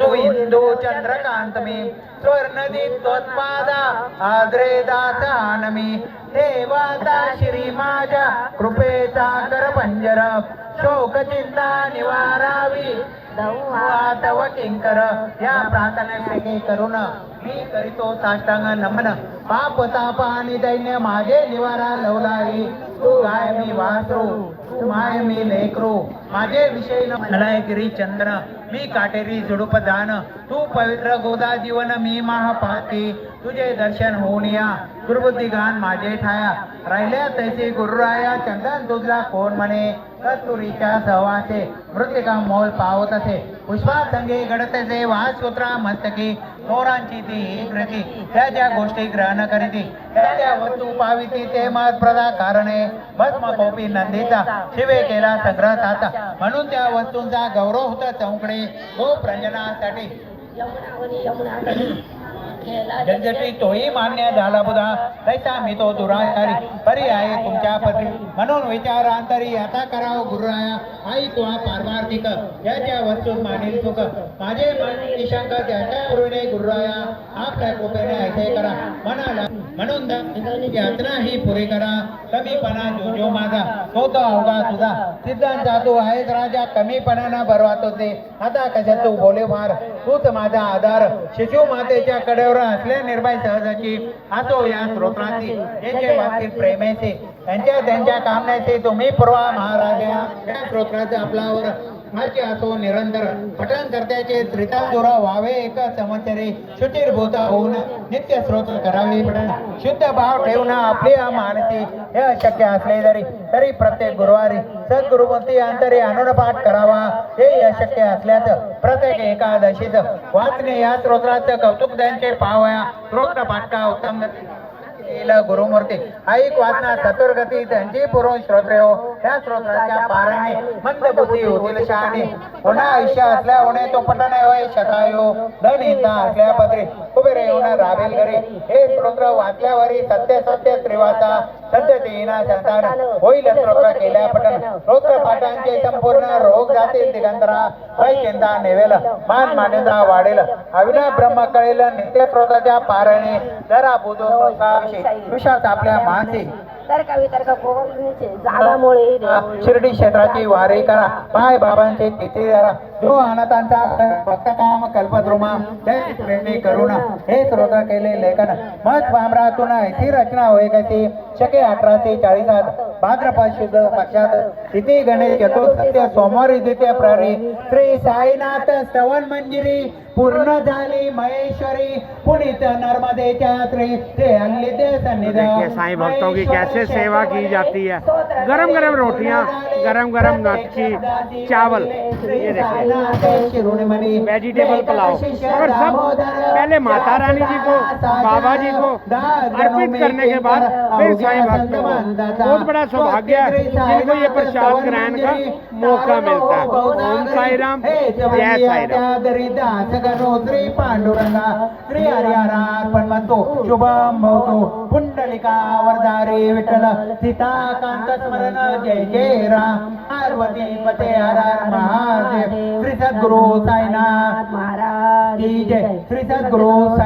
इंदू चंद्रकांत मी स्वर्णदीप त्वत्पादा आद्रे दासानमी देवाता श्री माझ्या कृपेचा कर पंजर शोक चिंता निवारावी तव किंकर या प्रार्थनेपैकी करून मी करीतो साष्टांग नमन पाप ताप आणि दैन्य माझे निवारा लवलाई तू गाय मी वासरू तू माय मी लेकरू माझे विषय मला गिरी चंद्र मी काटेरी झुडूप दान तू पवित्र गोदा जीवन मी महापाती तुझे दर्शन होऊन या दुर्बुद्धी गान माझे ठाया राहिल्या तैसे गुरुराया चंदन तुझला कोण म्हणे? कस्तुरीच्या सहवासे मृतिका मोल पावत असे पुष्पा संगे गडतसे वासपुत्रा मस्तकी मोरांची ती कृती त्या ज्या गोष्टी ग्रहण करीती त्या त्या वस्तू पाविती ते मत प्रदा कारणे भस्म कोपी नंदीचा शिवे केला संग्रह साचा म्हणून त्या वस्तूंचा गौरव होता चौकडे. तो हो, प्रंजनासाठी. जनजटी तोही मान्य झाला बुधा. तैसा मी तो दुराचारी. परी आहे तुमच्या पत्री म्हणून विचारांतरी आता करावं गुरुराया. आई तुला पारमार्थिक. याच्या वस्तू मानील सुख. माझे मन निशंक. त्याच्या गुरुने गुरुराया. आपल्या कृपेने ऐसे करा. म्हणाला म्हणून द- यातना ही पुरे करा कमीपणा जो जो माझा तो तो अवघा तुझा. सिद्धांत जातो आहेस राजा कमीपणाना भरवात होते. आता कशा तू बोले फार? तूच माझा आधार. शिशु मातेच्या कडेवर असल्या निर्भय सहजाची असो या स्तोत्राची ज्याचे वाचतील प्रेमेचे त्यांच्या त्यांच्या कामण्याचे तुम्ही पुरवा महाराजा. या स्तोत्राचे आपल्यावर माझे असो निरंतर पठन करत्याचे त्रितांजुरा व्हावे एक शुचिर भूता होऊन नित्य स्रोत करावे पठन शुद्ध भाव ठेवून आपली हा मानसी हे अशक्य असले तरी तरी प्रत्येक गुरुवारी सद्गुरुमती अंतरी अनुनपाठ करावा हे अशक्य असल्याचं प्रत्येक एकादशीच वाचणे या स्तोत्राचं कौतुक त्यांचे पावया स्तोत्र पाठका उत्तम केलं गुरुमूर्ती. ऐक वाचना चतुर्गती त्यांची पुरुष श्रोत्रे हो त्या श्रोत्राच्या पारणे मंद बुद्धी होतील शहाणे. पुन्हा आयुष्य असल्या होणे तो पटणे होय शतायो. धन हिंदा असल्या पत्रे रे होऊन राबेल घरी. हे स्तोत्र वाचल्यावरी सत्य सत्य त्रिवाचा सत्य तेना संतान. होईल स्तोत्र केल्या पटन. स्तोत्र पाठांचे संपूर्ण रोग जातील दिगंतरा. वै चिंता नेवेल. मान मान्यता वाढेल. अविना ब्रह्म कळेल. नित्य स्रोताच्या पारणे जरा बुधो विषात आपल्या मानसिक तर्क वितर्क जागामुळे शिर्डी क्षेत्राची वारी करा. पाय बाबांचे तिथे जरा. जो अनाथांचा भक्त काम कल्पद्रुमा करुणा हे स्रोत केले लेखन मत भामरातून ऐशी रचना होय कशी शके अठराशे चाळीसात भाद्रपद शुद्ध पक्षात गणेश चतुर्थ सोमवारी द्वितीय प्रहरी श्री साईनाथ स्तवन मंजिरी पूर्ण झाली महेश्वरी पुनीत नर्मदेच्या श्री ते ते देखिए साईं भक्तों की कैसे सेवा की जाती है गरम गरम रोटियाँ गरम गरम नटकी चावल ये देखिए वेजिटेबल पुलाव। और सब पहले माता रानी जी को, बाबा जी को अर्पित करने के बाद फिर साईं भक्तों को। बहुत बड़ा सौभाग्य है जिनको ये प्रसाद ग्रहण का मौका मिलता है। ओम साई राम, जय साई राम। पुंडलिका वरदारे विठ्ठल सीताकांत स्मरण जय जय राम। पार्वती पते हर हर महादेव श्री सद्गुरु साईनाथ महाराज. की जय. श्री सद्गुरु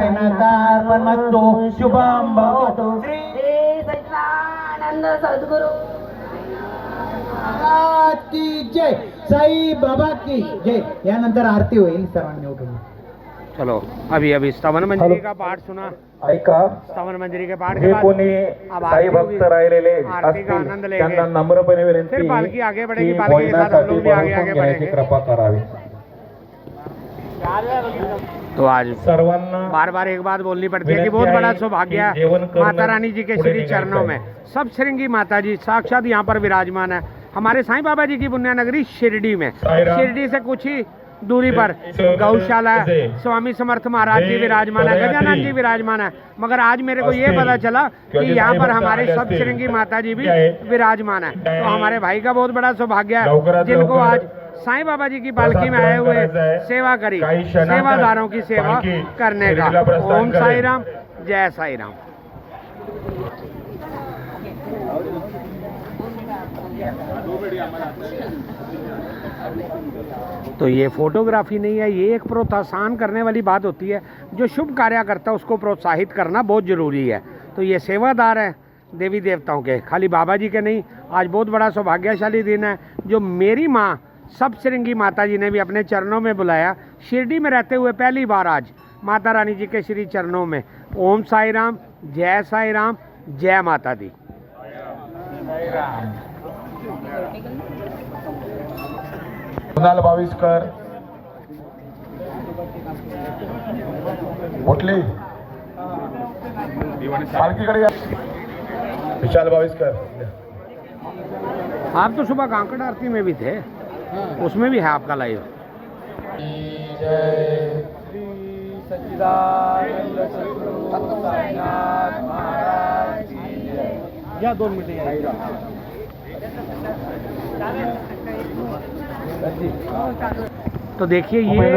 शुभम भवतो. श्री सच्चिदानंद सद्गुरु. की जय. साई बाबा की जय. यानंतर आरती होईल सर्वांनी उठून. चलो अभी अभी स्तवन मंजरी का पाठ सुना। ऐका। स्तवन मंजरी के पाठ के बाद कोणी साई भक्त। राहिलेले असतील आनंद लेंगे। त्यांना नम्रपणे विनंती फिर पालकी आगे बढ़ेगी, पालकी के साथ हम लोग भी आगे आगे बढ़ेंगे। कृपा करावी. तो आज सर्वांना बार बार एक बात बोलनी पड़ती है कि बहुत बड़ा सौभाग्य है। माता रानी जी के श्री चरणों में। सब श्रृंगी माता जी साक्षात यहाँ पर विराजमान है। हमारे साईं बाबा जी की पुण्य नगरी शिरडी में। शिरडी से कुछ ही दूरी पर। गौशाला है स्वामी समर्थ महाराज जी विराजमान है गजानन जी विराजमान है। मगर आज मेरे को ये पता चला कि यहाँ पर हमारे सब श्रृंगी माता जी भी विराजमान है। ते तो हमारे भाई का बहुत बड़ा सौभाग्य है जिनको आज साईं बाबा जी की पालकी में आए हुए सेवा करी सेवादारों की सेवा करने का। ओम साई राम जय साई राम। तो ये फोटोग्राफी नहीं है, ये एक प्रोत्साहन करने वाली बात होती है। जो शुभ कार्य करता है उसको प्रोत्साहित करना बहुत ज़रूरी है। तो ये सेवादार है देवी देवताओं के, खाली बाबा जी के नहीं, आज बहुत बड़ा सौभाग्यशाली दिन है। जो मेरी माँ, सब श्रृंगी माता जी ने भी अपने चरणों में बुलाया, शिरडी में रहते हुए पहली बार आज माता रानी जी के श्री चरणों में। ओम साई राम, जय साई राम, जय माता दी। कुणाल बाविस्कर कुठली पालखीकडे या. विशाल बाविस्कर आप तो सुबह कांकड़ आरती में भी थे। उसमें भी है आपका लाइव या दोन मिनट। तो देखिए ये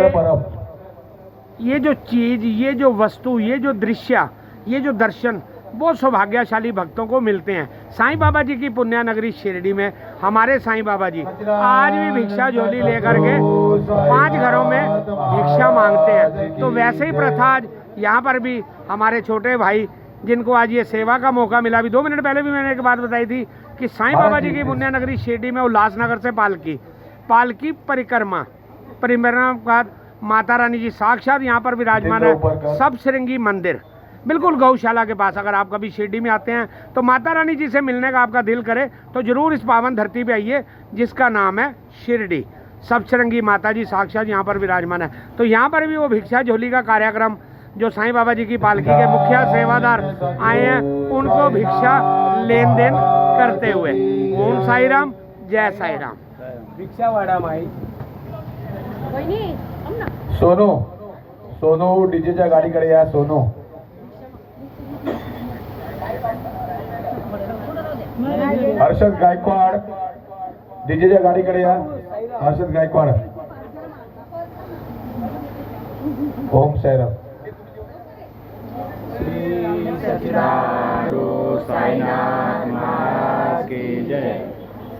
ये जो चीज़ ये जो वस्तु ये जो दृश्य ये जो दर्शन बहुत सौभाग्यशाली भक्तों को मिलते हैं। साईं बाबा जी की पुण्य नगरी शिरडी में हमारे साईं बाबा जी आज भी भिक्षा झोली लेकर के पाँच घरों में भिक्षा मांगते हैं। तो वैसे ही प्रथा आज यहाँ पर भी हमारे छोटे भाई जिनको आज ये सेवा का मौका मिला। अभी दो मिनट पहले भी मैंने एक बात बताई थी कि साईं बाबा जी की पुण्य नगरी शिरडी में उल्लासनगर से पालकी। पालकी परिक्रमा। परिक्रमा के बाद माता रानी जी साक्षात यहाँ पर विराजमान है। सब श्रृंगी मंदिर। बिल्कुल गौशाला के पास अगर आप कभी शिरडी में आते हैं तो माता रानी जी से मिलने का आपका दिल करे तो ज़रूर इस पावन धरती पे आइए जिसका नाम है शिरडी। सब श्रृंगी माता जी साक्षात यहाँ पर विराजमान है। तो यहाँ पर भी वो भिक्षा झोली का कार्यक्रम जो साईं बाबा जी की पालकी के मुखिया सेवादार आए हैं उनको भिक्षा लेन देन करते हुए। ओम साई राम जय साई राम। सोनू सोनू डीजेच्या गाडीकडे या सोनू. हर्षद गायकवाड डीजेच्या गाडीकडे या. हर्षद गायकवाड. ओम साईराम.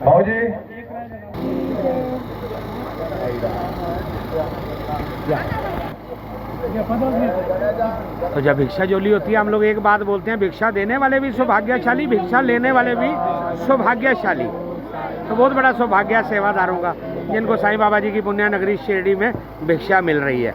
भाऊजी तो जब भिक्षा जोली होती है, हम लोग एक बात बोलते हैं, भिक्षा देने वाले भी सौभाग्यशाली, भिक्षा लेने वाले भी सौभाग्यशाली। तो बहुत बड़ा सौभाग्य सेवादारों का जिनको साईं बाबा जी की पुण्य नगरी शिरडी में भिक्षा मिल रही है।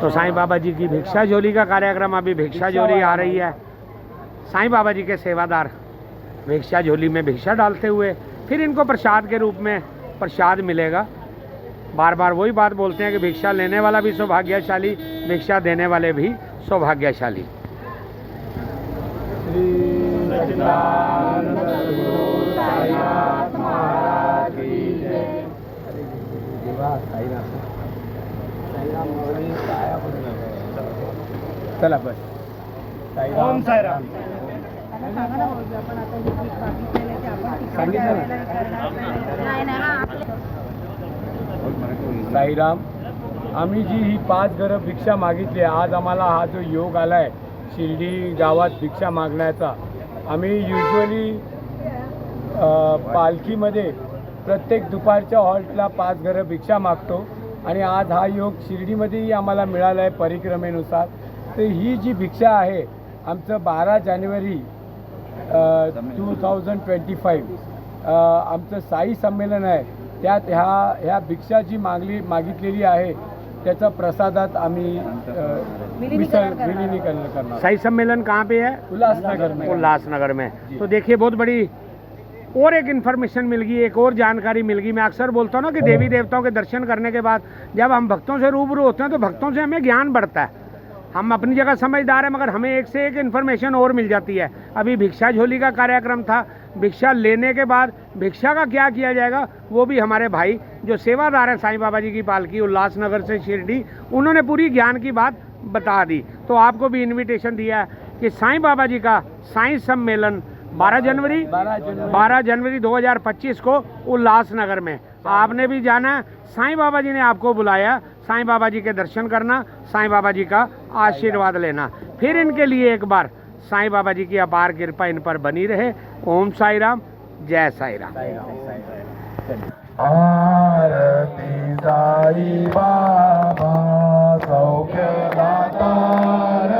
तो साईं बाबा जी की भिक्षा झोली का कार्यक्रम, अभी भिक्षा झोली आ रही है। साईं बाबा जी के सेवादार भिक्षा झोली में भिक्षा डालते हुए फिर इनको प्रसाद के रूप में प्रसाद मिलेगा बार बार वही बात बोलते हैं कि भिक्षा लेने वाला भी सौभाग्यशाली भिक्षा देने वाले भी सौभाग्यशाली चला बस ओम साईराम. साईराम आम्ही जी ही पाच घरं भिक्षा मागितली आज आम्हाला हा जो योग आला आहे शिर्डी गावात भिक्षा मागण्याचा आम्ही युजली पालखीमध्ये प्रत्येक दुपारच्या हॉल्टला पाच घरं भिक्षा मागतो आणि आज हा योग शिर्डीमध्येही आम्हाला मिळाला आहे परिक्रमेनुसार. तर ही जी भिक्षा आहे आमचं बारा जानेवारी टू थाउजंड ट्वेंटी फाईव्ह आमचं साई संमेलन आहे. त्यात ह्या ह्या भिक्षा जी मागली मागितलेली आहे. त्याचा प्रसादात आम्ही विलिनीकरण करणार साई सम्मेलन कहाँ पे है? उल्लासनगर में. उल्लासनगर में। तो देखिए बहुत बड़ी और एक इन्फॉर्मेशन मिल गई एक और जानकारी मिल गई। मैं अक्सर बोलता हूँ ना कि देवी देवताओं के दर्शन करने के बाद जब हम भक्तों से रूबरू होते हैं तो भक्तों से हमें ज्ञान बढ़ता है। हम अपनी जगह समझदार हैं मगर हमें एक से एक इन्फॉर्मेशन और मिल जाती है। अभी भिक्षा झोली का कार्यक्रम था। भिक्षा लेने के बाद भिक्षा का क्या किया जाएगा वो भी हमारे भाई जो सेवादार हैं साईं बाबा जी की पालकी उल्लासनगर से शिरडी उन्होंने पूरी ज्ञान की बात बता दी। तो आपको भी इनविटेशन दिया है कि साईं बाबा जी का साईं सम्मेलन 12 जनवरी 12 जनवरी। 12 जनवरी 2025 को उल्लासनगर में। आपने भी जाना है साईं बाबा जी ने आपको बुलाया। साईं बाबा जी के दर्शन करना, साईं बाबा जी का आशीर्वाद लेना। फिर इनके लिए एक बार साईं बाबा जी की अपार कृपा इन पर बनी रहे। ओम साई राम, जय साई राम। आरती साई बाबा, सौख्य दातार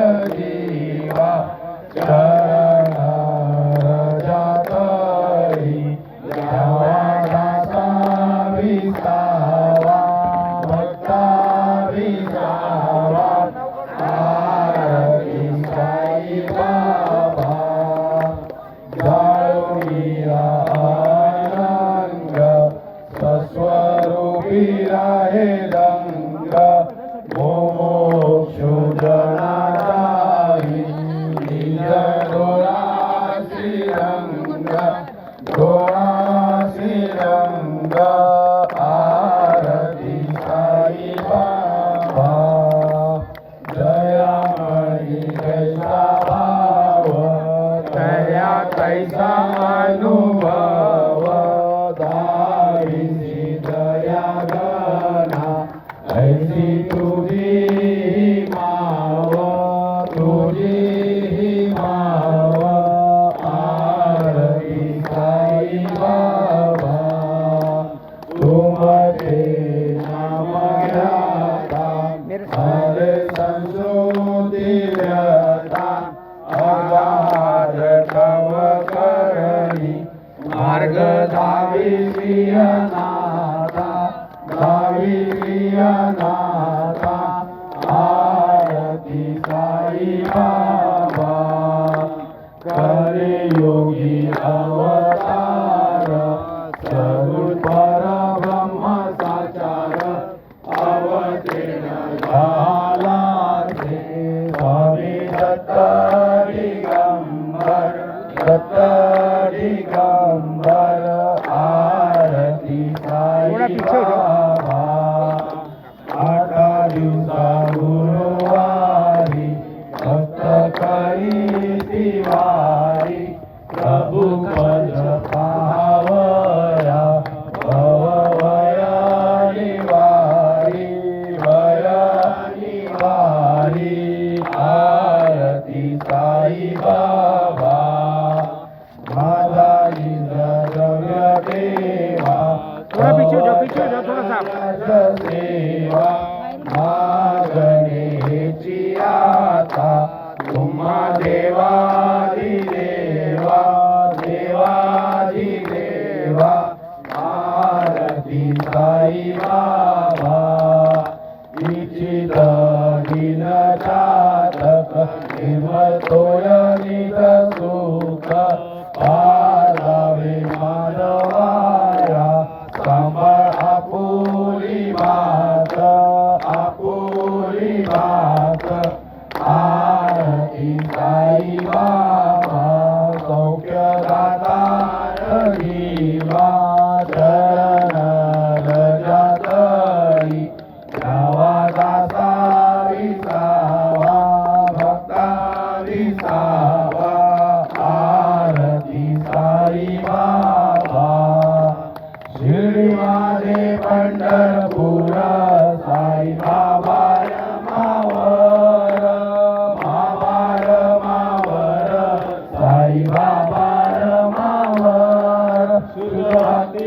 तव करणी मार्ग धावी प्रियनाथा धावी દિગંબર આરતી થાય सेवा मागणेची आता तुम्हा देवादी देवा देवादी देवा आरती साई बाबा इचित गिन चातक निर्मतोय आरती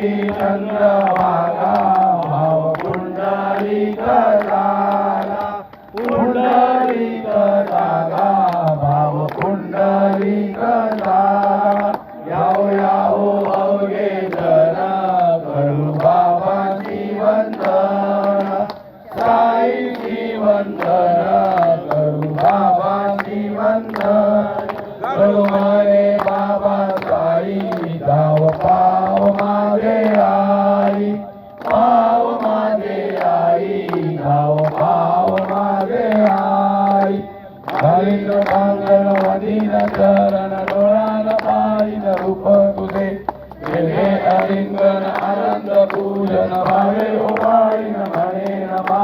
सुरभक्ती चंद्रभागा भाव कुंडली हरिण भांगण वदीन चरण डोळान पाहिन रूप तुझे गेले अलिंगन आनंद पूजन भावे उभाळीन म्हणे नमा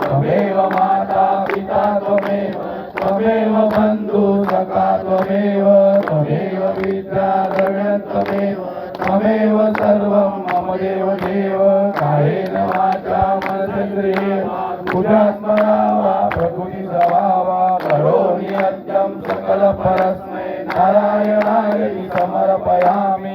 त्वमेव माता पिता त्वमेव त्वमेव बंधू सखा त्वमेव त्वमेव विद्या द्रव्य त्वमेव त्वमेव सर्वं मम देव देव कायेन वाचा मनसेंद्रिये बुधात्मना समर्पयामि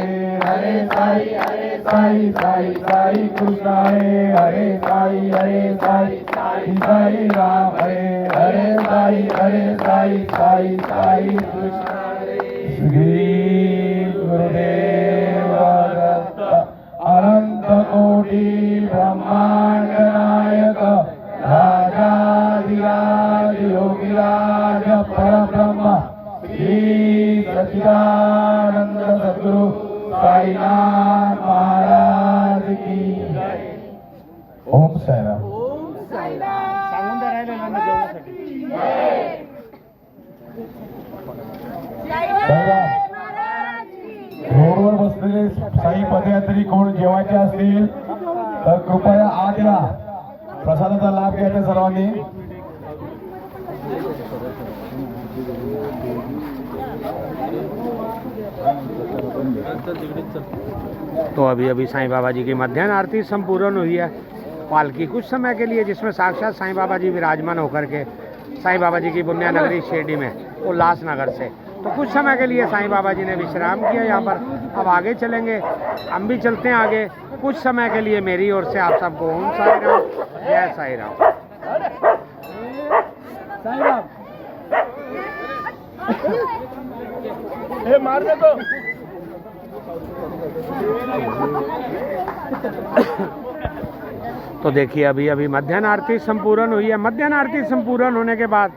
हरे हरे, साई हरे, साई साई साई, कृष्ण हरे हरे, साई हरे, साई साई साई, राम हरे हरे, साई हरे, साई साई साई, कृष्ण श्री गुरुदेव अनंत कोटि ब्रह्मांड नायक, राजाधिराज योगिराज परब्रह्म, श्री सद्गुरु साईनाथ महाराज की ओम साईराम। सांगून द्या राहिलेलं ना जेवणासाठी रोडवर बसलेले साई पदयात्री कोण जेवायचे असतील तर कृपया आत या. प्रसादाचा लाभ घ्यायचा सर्वांनी. तो अभी अभी साईं बाबा जी की मध्यान्ह आरती संपूर्ण हुई है। पालकी कुछ समय के लिए जिसमें साक्षात साईं बाबा जी विराजमान होकर के साईं बाबा जी की पुण्य नगरी शिरडी में उल्लासनगर से। तो कुछ समय के लिए साईं बाबा जी ने विश्राम किया यहाँ पर। अब आगे चलेंगे, हम भी चलते हैं आगे। कुछ समय के लिए मेरी ओर से आप सबको ओम साई राम, जय साई राम। साईराम तो। देखिए, अभी अभी मध्यान्ह आरती संपूर्ण हुई है। मध्यान्ह आरती संपूर्ण होने के बाद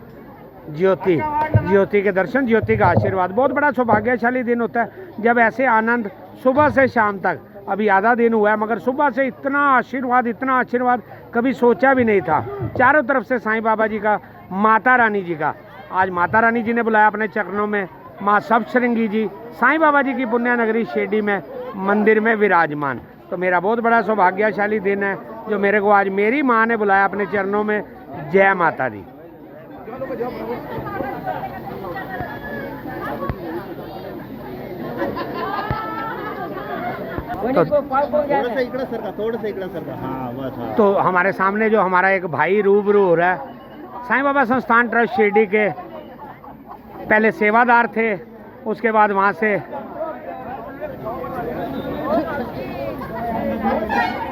ज्योति ज्योति के दर्शन, ज्योति का आशीर्वाद। बहुत बड़ा सौभाग्यशाली दिन होता है। जब ऐसे आनंद सुबह से शाम तक, अभी आधा दिन हुआ है, मगर सुबह से इतना आशीर्वाद इतना आशीर्वाद कभी सोचा भी नहीं था। चारों तरफ़ से साईं बाबा जी का, माता रानी जी का। आज माता रानी जी ने बुलाया अपने चरणों में। माँ सप्तश्रृंगी जी। साईं बाबा जी की पुण्य नगरी शिरडी में मंदिर में विराजमान। तो मेरा बहुत बड़ा सौभाग्यशाली दिन है जो मेरे को आज मेरी माँ ने बुलाया अपने चरणों में जय माता दी। हा। बस हा तो हमारे सामने जो हमारा एक भाई रूबरू हो रहा है साईं बाबा संस्थान ट्रस्ट शिरडी के पहले सेवादार थे, उसके बाद वहाँ से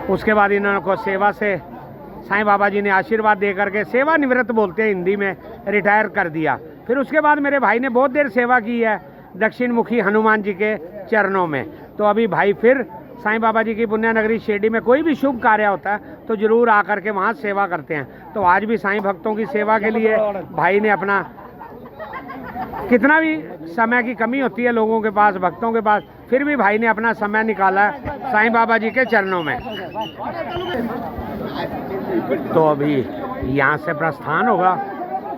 उसके बाद इन्होंने सेवा से साईं बाबा जी ने आशीर्वाद दे करके सेवा निवृत्त बोलते हैं हिंदी में, रिटायर कर दिया। फिर उसके बाद मेरे भाई ने बहुत देर सेवा की है दक्षिण मुखी हनुमान जी के चरणों में। तो अभी भाई फिर साईं बाबा जी की पुण्य नगरी शिरडी में कोई भी शुभ कार्य होता है तो ज़रूर आकर के वहाँ सेवा करते हैं। तो आज भी साईं भक्तों की सेवा के लिए भाई ने अपना कितना भी समय की कमी होती है लोगों के पास, भक्तों के पास, फिर भी भाई ने अपना समय निकाला साईं बाबा जी के चरणों में। तो अभी यहाँ से प्रस्थान होगा,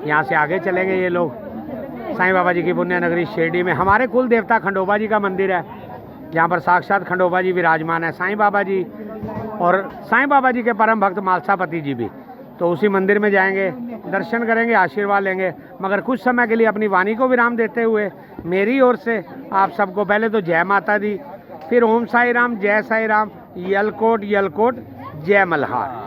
यहाँ से आगे चलेंगे ये लोग। साईं बाबा जी की पुण्य नगरी शिरडी में। हमारे कुल देवता खंडोबा जी का मंदिर है। जहाँ पर साक्षात खंडोबा जी विराजमान है साईं बाबा जी और साईं बाबा जी के परम भक्त मालसापति जी भी। तो उसी मंदिर में जाएँगे, दर्शन करेंगे, आशीर्वाद लेंगे। मगर कुछ समय के लिए अपनी वाणी को विराम देते हुए मेरी ओर से आप सबको पहले तो जय माता दी, फिर ओम साई राम जय साई राम यलकोट यलकोट, जय मल्हार।